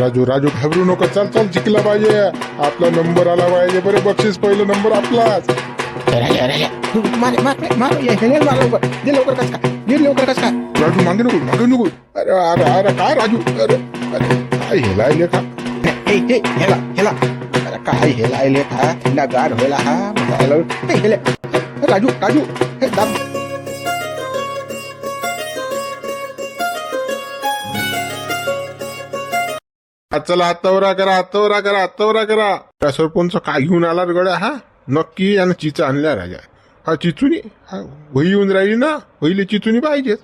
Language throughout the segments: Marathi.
राजू राजू घाबरू नको चल चल जिंकला पाहिजे आपला नंबर आला पाहिजे बरे बक्षीस पहिला नंबर आपलाच राजा लवकर कस का लवकर कस का मागे नको मागे नको। अरे अरे अरे काय राजू? अरे अरे काय हेलायले का हे हे हेला हेला। अरे काय हेला का थंडा गार व्हायला हेले हे, राजू राजू हे दाब आज चला हातावरा करा हातावरा करा हातावरा करा. त्या सरपंच काय घेऊन आला रे गड्या? हा? नक्की आणि चिचा आणल्या राजा. हा चिचुनी? हा वही येऊन राहिली ना? पहिले चिचुनी पाहिजेच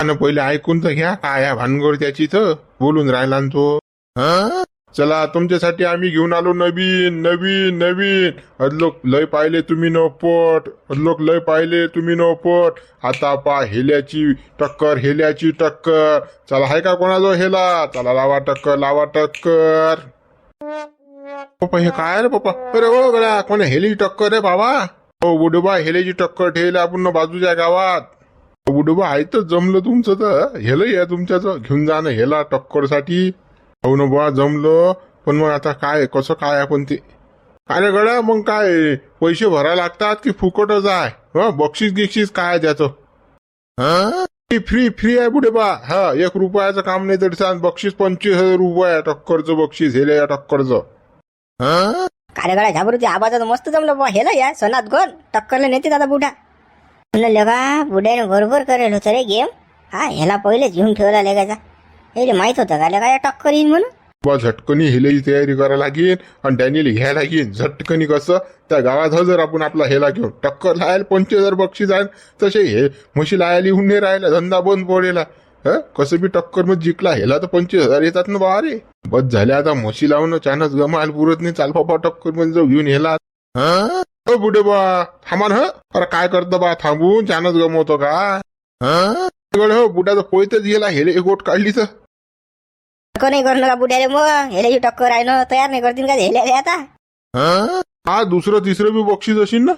आणि पहिले ऐकून तर घ्या काय या भानगड त्याची तर बोलून राहिला तो. हा? चला तुमच्यासाठी आम्ही घेऊन आलो नवीन नवीन नवीन. अदलोक लय पाहिले तुम्ही न पट अदलोक लय पाहिले तुम्ही न आता पा हेल्याची टक्कर हेल्याची टक्कर. चला हाय का कोणाजवळ हेला? चला लावा टक्कर लावा टक्कर. पप्पा हे काय रे पप्पा? अरे हो गड्या कोण हेली टक्कर रे बाबा. हो बुडोबा हेल्याची टक्कर ठेवली आपण बाजूच्या गावात. बुडोबा आहे तर जमलं तुमचं तर. हेलं या तुमच्याच घेऊन जा ना हेला टक्करसाठी. हो ना बुवा जमलं पण मग आता काय कसं काय आपण ते? अरे गड्या मग काय? पैसे भरायला लागतात की फुकटच आहे? ह? बक्षीस गिक्षीस काय त्याचं? हा? फ्री फ्री आहे पुढे बा. हा एक रुपयाचं काम नाही तरी सांग बक्षीस पंचवीस हजार रुपये टक्करचं बक्षीस हेले या टक्करचं. हा? कार्यकडा झाबरूची आवाजात मस्त जमलं बा हेला या सोनात गोल टक्करला नेते दादा बुढा म्हणलं लगा बुड्याने बरोबर करेल होतं रे गेम. हा ह्याला पहिलेच घेऊन ठेवला लेगाचा. हे माहीत होतं का? काय टक्कर येईन म्हणून? बा झटकनी हेलेची तयारी करायला लागेल आणि डॅनियल घ्यायला लागेल झटकनी कसं? त्या गावात हजर आपण आपला हेला घेऊन. टक्कर लायल पंचवीस हजार बक्षीस आहे. तसे हे म्हशी लायला लिहून नाही राहिला धंदा बंद पडेला. ह? कसं बी टक्कर मग जिंकला हेला तर पंचवीस हजार येतात ना बा रे. बस झाले आता म्हशी लावून चानच गमाल पुरत नाही. चाल बाबा टक्करमध्ये जाऊ घेऊन हेला. हा? हो बुडे बा थांबा ना अरे काय करतो बा थांबून चानच गमवतो का? हा? हो बुड्याचं पोयतच गेला हेले एक गोट काढली तर. टक्कर नाही करणं का बुड्याले मग? हेल्याची टक्कर आहे ना तयार नाही करतील का हेल्या आता? हा? हा दुसरं तिसरं बी बक्षीस असेल ना?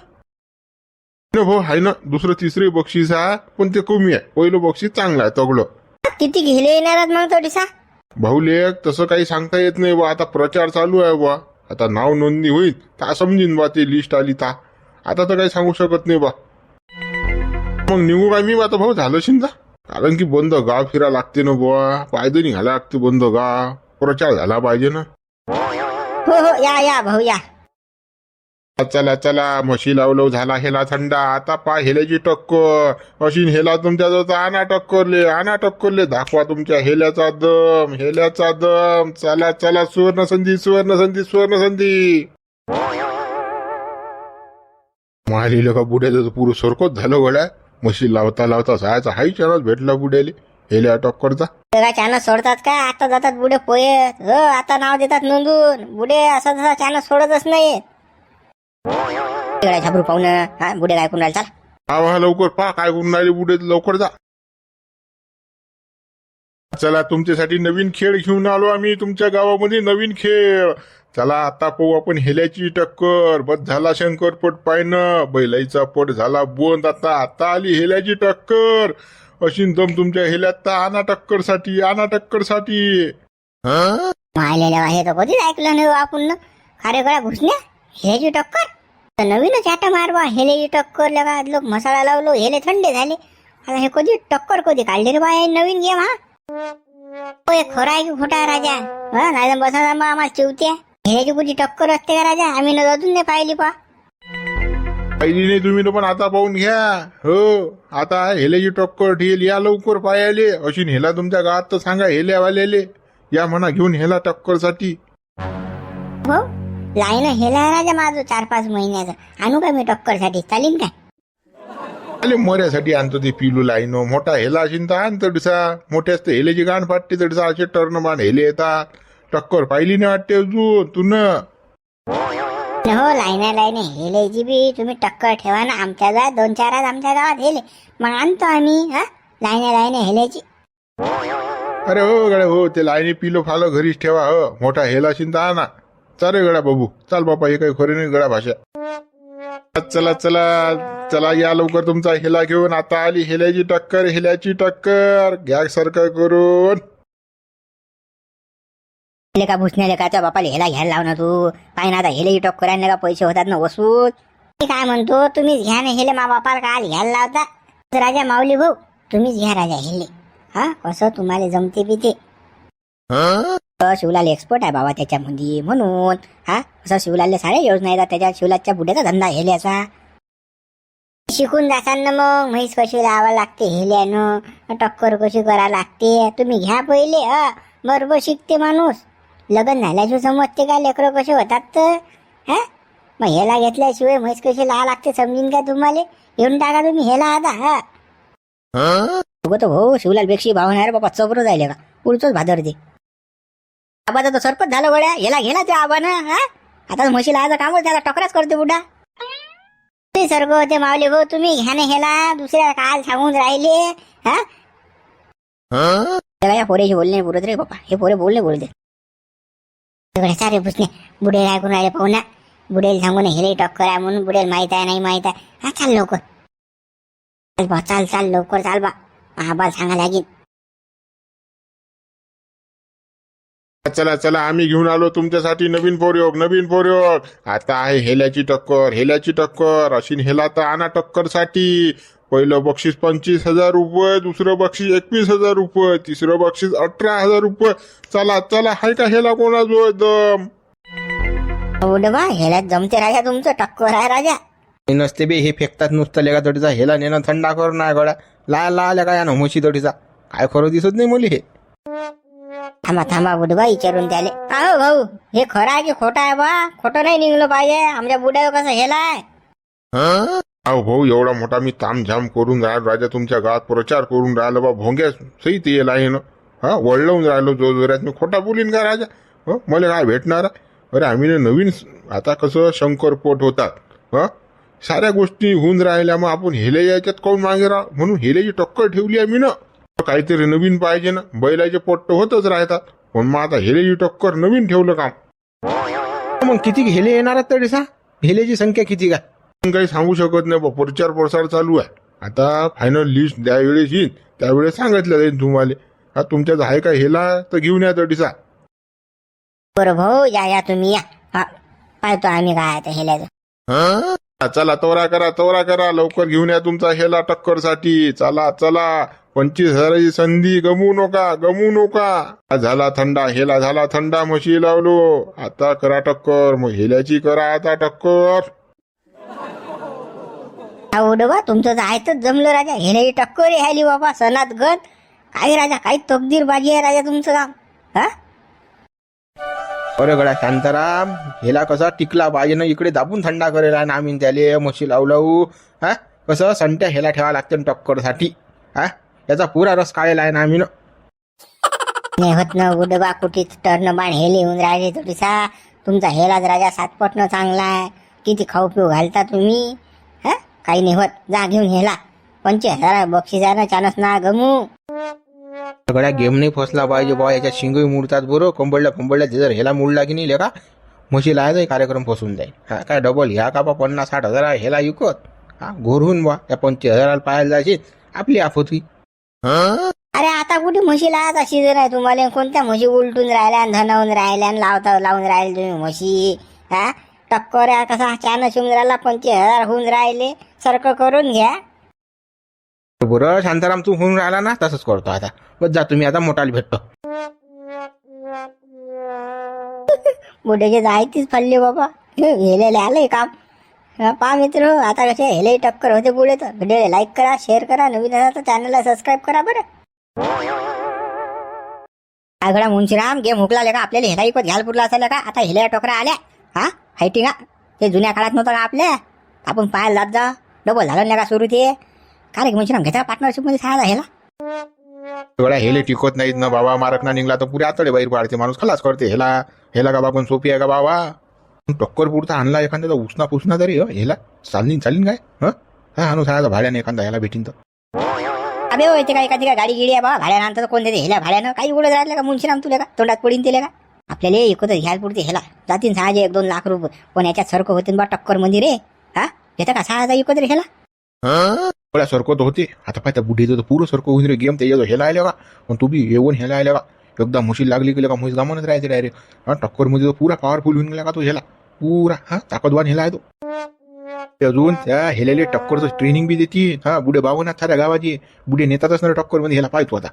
न भाऊ आहे ना दुसरं तिसरं बक्षीस आहे पण ते कमी आहे. पहिलं बक्षीस चांगलं आहे तगडं. किती घेले येणार मग तो दिसा भाऊ लेख तसं काही सांगता येत नाही बा आता प्रचार चालू आहे बा. आता नाव नोंदणी होईल ता समजीन बा ते लिस्ट आली ता. आता तर काही सांगू शकत नाही बा. मग निघू काय मी बा आता भाऊ झालं जा. कारण की बंद गाव फिरा लागते ना बुवा. पायदनी घाला लागते बंद गाव. प्रचार झाला पाहिजे ना. हो हो या या भाऊ या. चला चला. म्हशी लावलव झाला हेला थंडा. आता पा हेल्याची टक्कर. अशी हेला तुमच्या जवळ आणा टक्करले आणा टक्करले दाखवा तुमच्या हेल्याचा दम हेल्याचा दम. चला चला सुवर्ण संधी सुवर्ण संधी सुवर्ण संधी. मारलेलं का बुड्याचं पुरं सरकत झालं गड्या. म्हशी लावता लावता जायचा. हाही चानच भेटला बुड्याले. हेल्या टक्करचा काय चानस सोडतात का? आता जातात बुडे पोयत हो आता नाव देतात नोंदून. बुडे असा तसा चानस सोडतच नाही पाहुणं हा बुडे कुणाला चाल. आवा लवकर पा काय करून राहिले बुडे. लवकर जा. चला तुमच्यासाठी नवीन खेळ घेऊन आलो आम्ही. तुमच्या गावामध्ये नवीन खेळ. चला आता पाहू आपण हेल्याची टक्कर. बस झाला शंकरपट पायनं. बैलाईचा पट झाला बोंद. आता आता आली हेल्याची टक्कर. अशी दम तुमच्या हेल्यात. तर आना टक्करसाठी आणा टक्करसाठी तर कधीच ऐकलं नाही हो आपण खरे गळ्या घुसण्या. हेल्याची टक्कर? तर नवीनच आटा मारवा. हेल्याची टक्कर लगा लोक मसाला लावलो हेले थंडे झाले. आता हे कधी टक्कर कधी काढले रे बाय नवीन गेम हा? हो, हे खरं आहे की खोटा राजा. हा नाही बसा आम्हाला चिवत्या. हेची कुठे टक्कर असते का राजा? आम्ही न अजून नाही पाहिली पा. पाहिली नाही तुम्ही तर पण आता पाहून घ्या. हो आता हेल्याची टक्कर ठेल या लवकर पायाले. अशी हेला तुमच्या गावात तर सांगा हेल्यावाल्याले. या म्हणा घेऊन हेला टक्करसाठी हो लाईन हेला आहे राजा माझं चार पाच महिन्याचं. आणू का मी टक्करसाठी चालीन काय? आले मऱ्यासाठी आणतो ते पिलू लाईनो. मोठा हेला असेल तर आण तडसा मोठ्याच तर हेल्याची गाण फाटते तडसा असे टर्न मान हेले येतात. टक्कर पाहिली नाही वाटते अजून तू न. हो लाईना लाईने हेलेची बी तुम्ही टक्कर ठेवा ना आमच्या गावात दोन चार आज आमच्या गावात हेले. मग आणतो आम्ही हा? लाईना लाईने हेलेची. अरे हो गड्या हो ते लाईनी पिलो फालो घरीच ठेवा हो. मोठा हेला तर आणा. चाल रे गड्या बाबू. चाल बापा हे काही खरी नाही गड्या भाषा. चला चला चला या लवकर तुमचा हेला घेऊन. आता आली हेल्याची टक्कर हेल्याची टक्कर. घ्या सरकार करून. हेले का भुसण्याले का त्या बापाला हेला घ्यायला लाव ना तू. पाय ना आता हेले टॉक करायला का पैसे होतात ना वसूल? मी काय म्हणतो तुम्हीच घ्या ना हेले मा बापाला काल घ्यायला लावता? राजा माऊली भाऊ तुम्हीच घ्या राजा हेले. हा कसं तुम्हाला जमते बी ते तर शिवलाल एक्सपर्ट आहे बाबा त्याच्यामध्ये म्हणून. हा असं शिवलालले सारे योजना येतात त्याच्या शिवलालच्या बुड्याचा धंदा हेल्याचा. शिकून जासान ना मग म्हैस कशी लावा लागते हेल्यानं? टक्कर कशी करा लागते? तुम्ही घ्या पहिले अ बरोबर शिकते माणूस. लग्न झाल्याशिवाय समजते का? लेकरं कसे होतात तर? हा? मग हेला घेतल्याशिवाय म्हैस कशी लावा लागते समजीन का तुम्हाला? येऊन टाका तुम्ही हेला आता हा. तो भाऊ शिवलाल बेक्षी भावणार बाबा चबर जायले का? पुढचंच भादर दे आबाचा तर सरपत झालं गड्या याला घे ना त्या आबानं हा. आता म्हशीला आज कामच त्याला टकराच करते बुडा. ते सर्ग होते मावले भाऊ तुम्ही घ्या ना ह्याला दुसऱ्या काल सांगून राहिले हा. त्याला या पोरेशी बोलणे पुरत रे बाबा हे पोरे बोलणे बोलते. सगळे सारे पुसणे. बुडेल ऐकून राहिले पाहू ना बुडेल सांगून हेले टक्कर आहे म्हणून बुडेल माहीत आहे नाही माहीत आहे. हा चाल लवकर. चाल बा चाल चाल लवकर चाल बा. आबाला सांगा लागेल. चला चला आम्ही घेऊन आलो तुमच्यासाठी नवीन पोरयोग नवीन पोरयोग. आता आहे हेल्याची टक्कर हेल्याची टक्कर. अशी हेला तर आणा टक्करसाठी पहिलं बक्षीस पंचवीस हजार रुपये दुसरं बक्षीस एकवीस हजार रुपये तिसरं बक्षीस अठरा हजार रुपये. चला चला हाय का हेला कोणाजवळ दम? उड बा ह्याला जमते राजा तुमचं टक्कर आहे राजा. नसते बे हे फेकतात नुसतं लेगा तडीचा हेला नेणं थंडा करून नाही गड्या ला ला लेगा या म्हशी तडीचा? काय खरं दिसत नाही मुली हे. थांबा थांबा बुडबा विचारून त्याले. अहो भाऊ हे खरं आहे की खोटं आहे बा? खोटं नाही निघलं पाहिजे. आमच्या बुड्यावर कसं हेलाय अहो भाऊ एवढा मोठा मी तामझाम करून राहिलो राजा तुमच्या गावात प्रचार करून राहिलो बा भोंग्या सहित येईल आहे ना? हा वळवून राहिलो जो जोरात मी खोटा बोलीन का राजा? हं मला काय भेटणार आहे? अरे आम्ही ना नवीन आता कसं शंकरपोट होतात हां? साऱ्या गोष्टी होऊन राहिल्या मग आपण हेले यायच्यात काऊन मागे राह? म्हणून हिलेची टक्कर ठेवली आहे मी ना. काहीतरी नवीन पाहिजे ना. बैलाचे पोट्ट होतच राहतात. पण मग आता हेल्याची टक्कर नवीन ठेवलं काम. मग किती हेले येणार आहेत तडीसा? हेलेची संख्या किती का? काही सांगू शकत नाही बा प्रचार प्रसार चालू आहे. आता फायनल लिस्ट त्यावेळेस येईल त्यावेळेस सांगितलं जाईल तुम्हाला. हा तुमच्यात आहे का हेला तर घेऊन या तडीसा बरं भाऊ या या तुम्ही या. हा पाहतो आम्ही काय आहे ते हेल्याचं. हा? चला तोरा करा तोरा करा. लवकर घेऊन या तुमचा हेला टक्करसाठी चला चला. पंचवीस हजाराची संधी गमू नका गमू नका. हा झाला थंडा हेला झाला थंडा म्हशी लावलो. आता करा टक्कर मग हेल्याची करा आता टक्कर. हा उडवा तुमचं तर आहेतच जमलं राजा. हेल्याची टक्कर ह्याली बाबा सणात गत काय राजा काही तकदीर बाजी आहे राजा तुमचं काम हा? अरे गड्या शांताराम हेला कसा टिकला पाहिजे ना इकडे दाबून थंडा करेल ना आम्ही त्याले म्हशी लावू लावू हा? कसं संट्या हेला ठेवा लागते टक्करसाठी. हा? याचा पुरा रस काढेल आहे ना आम्ही ना. नाही होत ना उडबा कुठेच. टर्न बाण हेले येऊन राहिले थोडीसा. तुमचा हेलाच राजा सातपटनं चांगला आहे. किती खाऊ पिऊ घालता तुम्ही? हा? काही नाही होत. जा घेऊन हेला पंचवीस हजार बक्षिसानं चानस ना गमू. सगळ्या गेम नाही फसला पाहिजे बा याच्या शिंगही मुडतात बरं. कंबळल्या कंबळल्या जर हेला मुडला की नाही लेका म्हशी लायचा कार्यक्रम फसून जाईल. हा काय डबल ह्या का बा पन्नास साठ हजार आहे, हेला विकत. हा घोरून बा या पंचवीस हजाराला पाहायला जायचे आपली आफत. होती अरे आता कुठे म्हशीला आता सीझन आहे तुम्हाला? कोणत्या म्हशी उलटून राहिल्या आणि धनावून राहिल्या आणि लावता लावून राहिले तुम्ही म्हशी? हा? टक्कर कसा? चान शिवून राहिला पंचवीस हजार होऊन राहिले. सारखं करून घ्या. बरं शांताराम तू होऊन राहिला ना तसंच करतो आता. बस जा तुम्ही आता मोठाला भेटतो. बुड्याचे जायतीच फल्ले बाबा. हेलेले आलंय काम. हा, पहा मित्र आता कसे हेले टक्कर होते पुढे तर. व्हिडिओ लाईक करा शेअर करा नवीन असा तर चॅनलला सबस्क्राईब करा बरं. आगडा मुंशीराम गेम हुकला का आपल्याला हेला इकत घ्याल पुरला असेल का आता हेल्या टोकरा आल्या. हा हायटिंगा. ते जुन्या काळात नव्हतं का आपल्या? आपण पाहायला जात जा. डबल झालं नाही का सुरू ते? का रे मुंशीराम घेता पार्टनरशिपमध्ये सांगा हेला सगळ्या हेले टिकत नाहीत ना बाबा मारक ना निघला तर पुरे आतडे बाहेर पाडते माणूस. खलास करते हेला. हेला का बाबा सोपी आहे का बाबा? टक्कर पुरता आणला एखाद्याचा उसना पुसना तरी हेला. चाललीन चालीन काय? हं? हा आणू भाड्याने एखादा ह्याला भेटीन तर. अबे होय ते काय एखादी काय गाडी गिडी आहे बा भाड्यानंतर कोण देते? हेल्या भाड्यानं? काही उडत राहिलं का मुंशीराम तुला का? तोंडात पडीन तिला का? आपल्याला एकत घ्यायला पुरते हेला. जातीन सहाजे एक दोन लाख रुपये. पण याच्यात सरकं होते बा टक्करमध्ये रे हा? घेता का? सहा हजार एकत्र हेला थोड्या सरकत होते. आता पाहिजे बुढीचं तर पुरं सरकं होऊन रे गेम त्याच्या हेला आल्या का? पण तू बी येऊन हेला आल्या का? एकदा म्हशी लागली की का म्हैस गमनच राहायचे डायरेक्ट हा? टक्करमध्ये तो पुरा पॉवरफुल होऊन गेला का तो ह्याला? पुरा हा? ताकदवान हेला आहे तो. ते अजून त्या हेलेले टक्करचं ट्रेनिंग बी देते हा? बुडे बावनाथ साऱ्या गावाची. बुडे नेतातच ना टक्करमध्ये ह्याला पाहतो आता.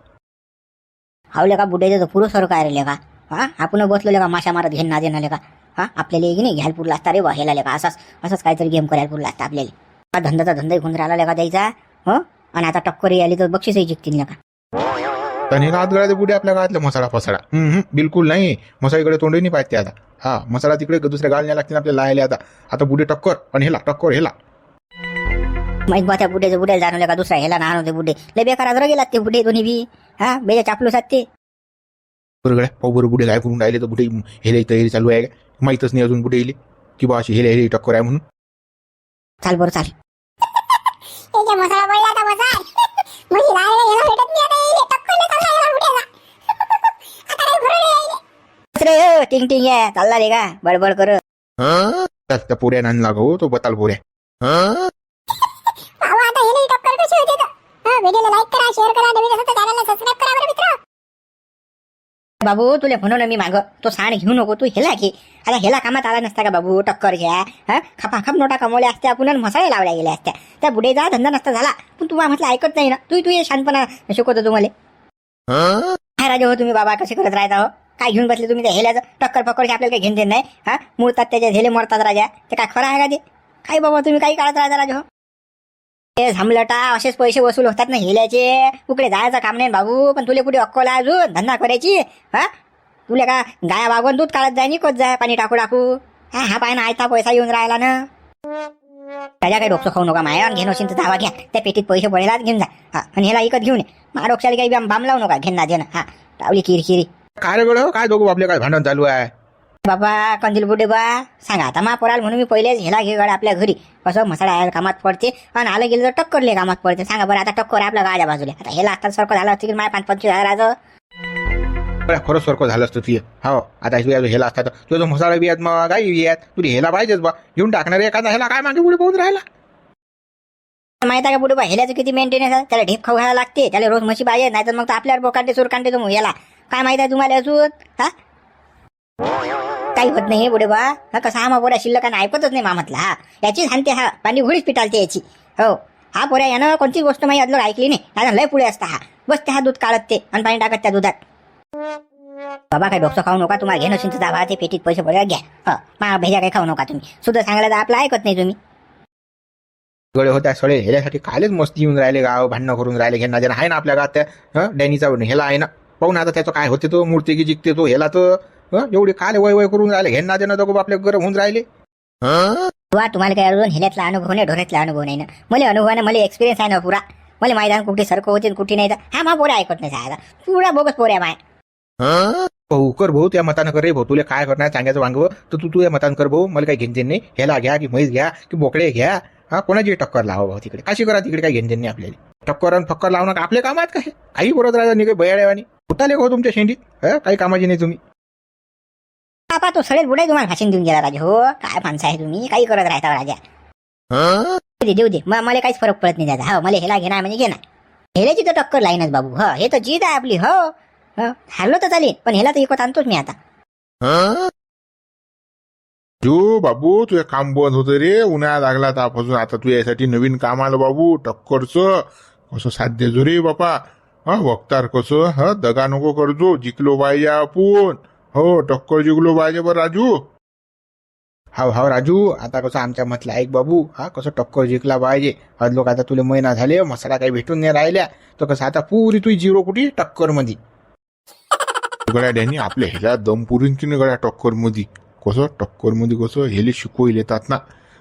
हावले का तर पुरं सर काय रे का? हा? आपण बसलो का? माशा मारत घेऊन ना देणार का? हा? आपल्याला एक नाही घ्यायला पुरला असता. रे बा हेला का असाच असंच काहीतरी गेम करायला पुरला असता आपल्याला. धंद्याचा धंदा घेऊन राहिला का द्यायचा हो? आणि आता टक्कर आली तर बक्षीसही जिंकतील का आणि गळ्याचे बुडे आपल्या गावातले मसाळा हम्म, बिलकुल नाही. मसाईकडे तोंडही नाही पाहते आता. हा मसाला तिकडे दुसऱ्या गाळण्या लागतील आपल्याला लायले आता. आता बुडे टक्कर आणि हेला टक्कर हेला माहीत बा त्या बुड्याचं बुड्याला जाणवलं का दुसरा हेला नाहन होते बुड्डे लय बेकार आजरा गेलात ते बुड्डे दोन्ही बी. हा बेजा चापलूस आहेत ते. बरोबर पाहू बरं बुडे काय करून राहिले तर बुडे हेले तयारी चालू आहे. का माहीतच नाही अजून बुडे येईल की बा अशी हेले हेले टक्कर आहे म्हणून. चाल बरं चाल. त्याच्या मसाला पडला आता मसाल. म्हणजे लावायला गेला भेटत नाही आता येईल टक्करले चालला गेला बुड्याला आता. काही खरं नाही येईल. रे टिंग टिंग आहे चालला रे का? बडबड कर. त्या त्या पोऱ्या आणला गो तो बताल पोऱ्या. आता येईल टक्कर कशी होते तर? हा व्हिडिओला लाईक करा शेअर करा नवीन असेल तर चॅनलला सबस्क्राईब करा बरं मित्र. बाबू तुला म्हणून मी माग तो साण घेऊ नको तू हेला घे. आता हेला कामात आला नसता का बाबू? टक्कर घ्या हा? खपाखप नोटा कमवल्या असत्या आपण आणि मसाळे लावल्या गेल्या असत्या. त्या बुडेचा धंदा नसता झाला. पण तुम्हाला म्हटलं ऐकत नाही ना. तू तू हे शानपणा शिकवतो तुम्हाला. काय राजा हो तुम्ही बाबा कसे करत राहता हो? काय घेऊन बसले तुम्ही त्या हेल्याचं? टक्कर पक्कर आपल्याला काही घेऊन देत नाही. हा? मुळतात त्याच्या झेले मरतात राजा. ते काय खरं आहे का ते? काय बाबा तुम्ही काही काढत राहता राजा हो? ते झमलटा असेच पैसे वसूल होतात ना हेल्याचे कुकडे जायचं काम नाही भाऊ पण तुले कुठे अक्कल आहे अजून? धंदा करायची? हा? तुले का गाया वागून दूध काढत जाय निकत जाय पाणी टाकू टाकू? हा हा पाय ना आयता पैसा येऊन राहिला ना. त्याच्या काही डोकं खाऊ नका माया. घेऊन असेल तर घ्या. त्या पेटीत पैसे पडेला घेऊन जा. हा आणि ह्याला इकत घेऊन ये. मा डोक्याला काही बाम लावू नका घेणं देणं हा लावली किरकिरी. काय रे गड्या, काय दोघं आपले काय भांडण चालू आहे? बाबा कंदील बुडे बा सांगा आता मा पोराल म्हणून मी पहिलेच हेला घे गड्या आपल्या घरी. कसं मसाला यायला कामात पडते आणि आलं गेलं तर टक्करले कामात पडते. सांगा बरं आता टक्कर आपल्या गाड्या बाजूला. आता हेला आता सारखं झालं असतं की माझ्या पाच पंचवीस हजाराचं बरं, खरंच सारखं झालं असतं तुझे हो आता हेला असता तर तुझा जो मसाला बी आहेत मग बी आहेत. तुला हेला पाहिजेच बा. घेऊन टाकणार एखादा हेला काय मागे पुढे पाहून राहिला? माहिती आहे का बुडे बा हेल्याचं किती मेंटेनन्स आहे? त्याला ढेप खाऊ घ्यायला लागते. त्याला रोज म्हशी पाहिजे नाही तर मग आपल्यावर बोकांडे सूर कांडे तो याला. काय माहिती आहे तुम्हाला अजून? हा? काही होत नाही बुडे बा हा कसा हा मा शिल्लक आणि ऐकतच नाही मामातला हा. याचीच हानते हा. पाणी घोडीच पिटालते याची. हो. हा पोऱ्या यानं कोणतीच गोष्ट माही अदलोड ऐकली नाही. लय पुढे असता हा. बस त्या हा दूध काढत ते आणि पाणी टाकत त्या दुधात. बाबा काय डोकं खाऊ नका तुम्हाला घेणं असेल तर ते पेटीत पैसे पडले घ्या. हो. हा. मा भेजा काही खाऊ नका तुम्ही. सुद्धा सांगायला तर आपलं ऐकत नाही तुम्ही. गळे होत्या सगळे हेल्यासाठी कालेच मस्ती येऊन राहिले गाव भांडणं करून राहिले घेणं जण आहे ना आपल्या गावात त्या डॅनीचा हेला आहे ना? पाहून आता त्याचं काय होते तो मूर्ती की जिंकते तो हेला तर हं, एवढे काले वय वय करून राहिले घेणं देणं दोघं आपल्या गरम होऊन राहिले? वा तुम्हाला काय अजून अनुभव नाही ढोऱ्यातला अनुभव नाही ना? मला अनुभव ना मला एक्सपिरियन्स आहे ना पुरा. मला माहिती आहे कुठे सरकं होते कुठे नाही हा मा पोऱ्या ऐकत नाही सायला पुरा बोगस पोऱ्या माय. भाऊ कर भाऊ त्या मतानं कर रे भाऊ. तुला काय करणार सांगायचं वांगव? तर तू तुझ्या मतानं कर भाऊ. मला काही घेणदेन नाही. ह्याला घ्या की म्हैस घ्या की बोकडे घ्या. हा कोणाची टक्कर लावा भाऊ तिकडे? कशी करा तिकडे काही घेणदेन नाही आपल्याला? टक्कर आणि फक्कर लावणं आपले काम आहेत काय? काही राहता नाही काही बयाड्यावानी उताले हो तुमच्या शेंडीत? काही कामाची नाही तुम्ही. बापा तो सडेल बुडाई तुम्हाला भाषण देऊन गेला राजा. हो काय माणसं आहे तुम्ही? काही करत राहता राजा. देऊ दे देऊ दे. मला काहीच फरक पडत नाही त्याचा हो मला हेला घेणार म्हणजे घेणार. हेल्याची तर टक्कर लाईनच बाबू. ह हे तर जीत आहे आपली. हो. ह, हारलो तर चालेल पण हेला तर इकत आणतोच मी आता. जो बाबू तुझे काम बंद होतं रे. उन्हाळा लागला तापासून आता तू यासाठी नवीन काम आलं बाबू. टक्करचं. कसं साध्य जो रे बापा. हा वक्तार कसं? हा दगा नको करजो. जिंकलो पाहिजे आपण. हो टक्कर जिंकलो पाहिजे बरं राजू. हाव हाव राजू आता कसं आमच्या म्हटलं ऐक बाबू हा कसं टक्कर जिंकला पाहिजे. आज लोक आता तुला महिना झाले मसाला काही भेटून नाही राहिल्या. तर कसं आता पुरी तुझी झिरो कुठे? टक्करमध्ये डॅनी आपल्या ह्याला दम पुरीन की नाही टक्करमध्ये कसं? टक्करमध्ये कसं? हेले शिकवले येतात ना.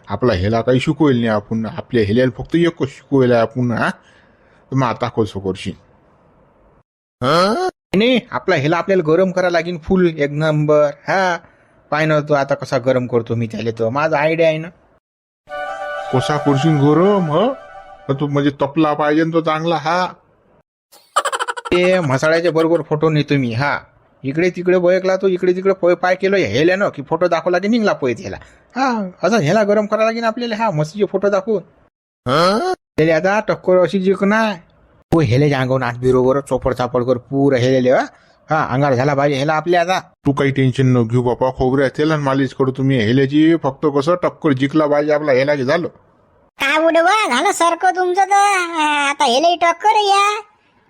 आपला हेला काही शिकवेल नाही आपण. आपल्या हेल्याला फक्त एकच शिकवेल आहे आपण हा. मग आता कसं करशील? नाही आपला ह्याला आपल्याला गरम करा लागेल फुल एक नंबर हा पाय ना तो आता कसा गरम करतो मी त्याला तो. माझा आयडिया आहे ना. कसा करशील गरम ह? तू म्हणजे तपला पाहिजे ना तो चांगला हा? ते मसाळ्याच्या बरोबर फोटो नेतो मी हा. इकडे तिकडे बयकला तो इकडे तिकडे पय पाय केलं हेल्यानं की फोटो दाखवला की निघला पळत ह्याला हा असं ह्याला गरम करा लागेल आपल्याला हा मस्तीचे फोटो दाखवून. त्याला आता टक्कर अशी जिंक नाही हो हेले अंगावून आठ बरोबर चोपड चापड कर पुरं हेलेले हा हा अंगार झाला पाहिजे ह्याला आपल्या आता. तू काही टेन्शन न घेऊ बापा खोबऱ्या तेल आणि मालिश करू तुम्ही. हेल्याची फक्त कसं टक्कर जिंकला पाहिजे आपला हेला की झालं. काय बा झालं सारखं तुमचं तर. हा, आता हेले टक्कर या.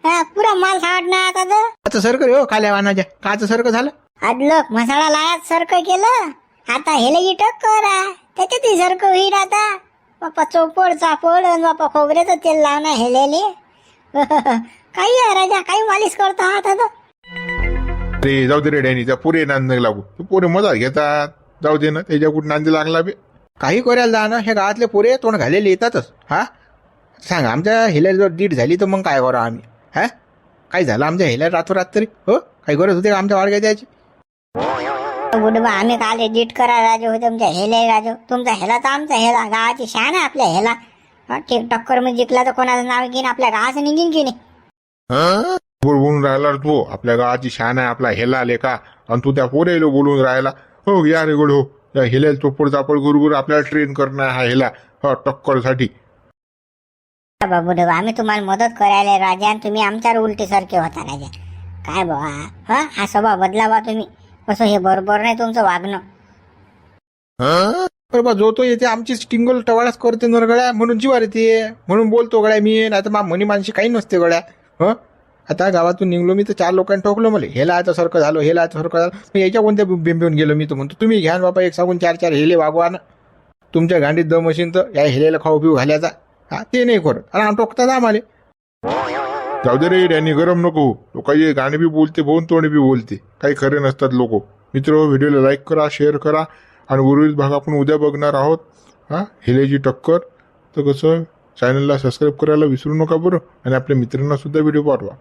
हा, पुरा माल सावडणार आता तर. काचं सरकं हो काल्या वानाच्या. काचं सरकं झालं? अदलक मसाला लायात सारखं केलं. आता हेले टक्कर आहे. त्याच्यातही सारखं होईल आता. बापा चोपड चापड आणि बापा खोबऱ्याचं तेल लावणार हेलेले. काही आहे राजा काही मालिश करतो हा आता. अरे जाऊ दे रे डॅनी त्या पुरे नांद लागू. ते पोरे मजा घेतात. जाऊ दे ना त्याच्या कुठं नांदी लागला बे. काही करायला जा ना हे गावातले पोरे तोंड घालेले येतातच हा? सांग आमच्या हेल्या जर दीड झाली तर मग काय करू आम्ही हा? काय झालं आमच्या हेल्या रातोरात तरी हो? काही गरज होते का आमच्या वाडग्या द्यायची बुडबा आम्ही काल एडिट करा राजो होते तुमच्या हेले राजो. तुमचा हेला तर आमचा हेला गावाची शान आहे आपल्या हेला. ठीक टक्करमध्ये जिंकला तर कोणाचं नाव घेईन? आपल्या गावाचं निघीन की नाही? बोलून राहिला तू आपल्या गावाची शान आहे आपला हेला आले का? आणि तू त्या पोरेलो बोलून राहिला. हो या रे गोड. हो या हेलेल चोपड चापड गुरुगुरु आपल्याला ट्रेन करणं हा हेला हो टक्करसाठी. बाबू देवा आम्ही तुम्हाला मदत करायला राजा आणि तुम्ही आमच्यावर उलटे सारखे होता राजा. काय बाबा हा हा स्वभाव बदलावा तुम्ही. कसं हे बरोबर नाही तुमचं वागणं. बरं बा जो तो येते आमची स्टिंगल टवाळाच करते नर गळ्या म्हणून जीवार येते म्हणून बोलतो गड्या मी नाही मा मनी माणशी काही नसते गळ्या. हं? आता गावातून निघलो मी तर चार लोकांनी ठोकलो मला. हेला आता सारखं झालं हेला आता सारखं झालं. मग याच्या कोणत्या बिंबिवून गेलो मी तर म्हणतो तुम्ही घ्या ना बाबा एक सांगून चार चार हेले वागवा ना. तुमच्या गांडीत दम असेल तर या हेलेला खाऊ पिऊ घालायचा हा ते नाही करत आणि आम टोकतात आम्हाला. जाऊ दे रे डॅनी गरम नको. लोक काही गाणे बी बोलते बोन तोंड बी बोलते. काही खरे नसतात लोक. मित्र व्हिडिओला लाईक करा शेअर करा. आणि उर्वरित भाग आपण उद्या बघणार आहोत. हा? हेलेची टक्कर. तर कसं चॅनलला सबस्क्राईब करायला विसरू नका बरं. आणि आपल्या मित्रांनासुद्धा व्हिडिओ पाठवा.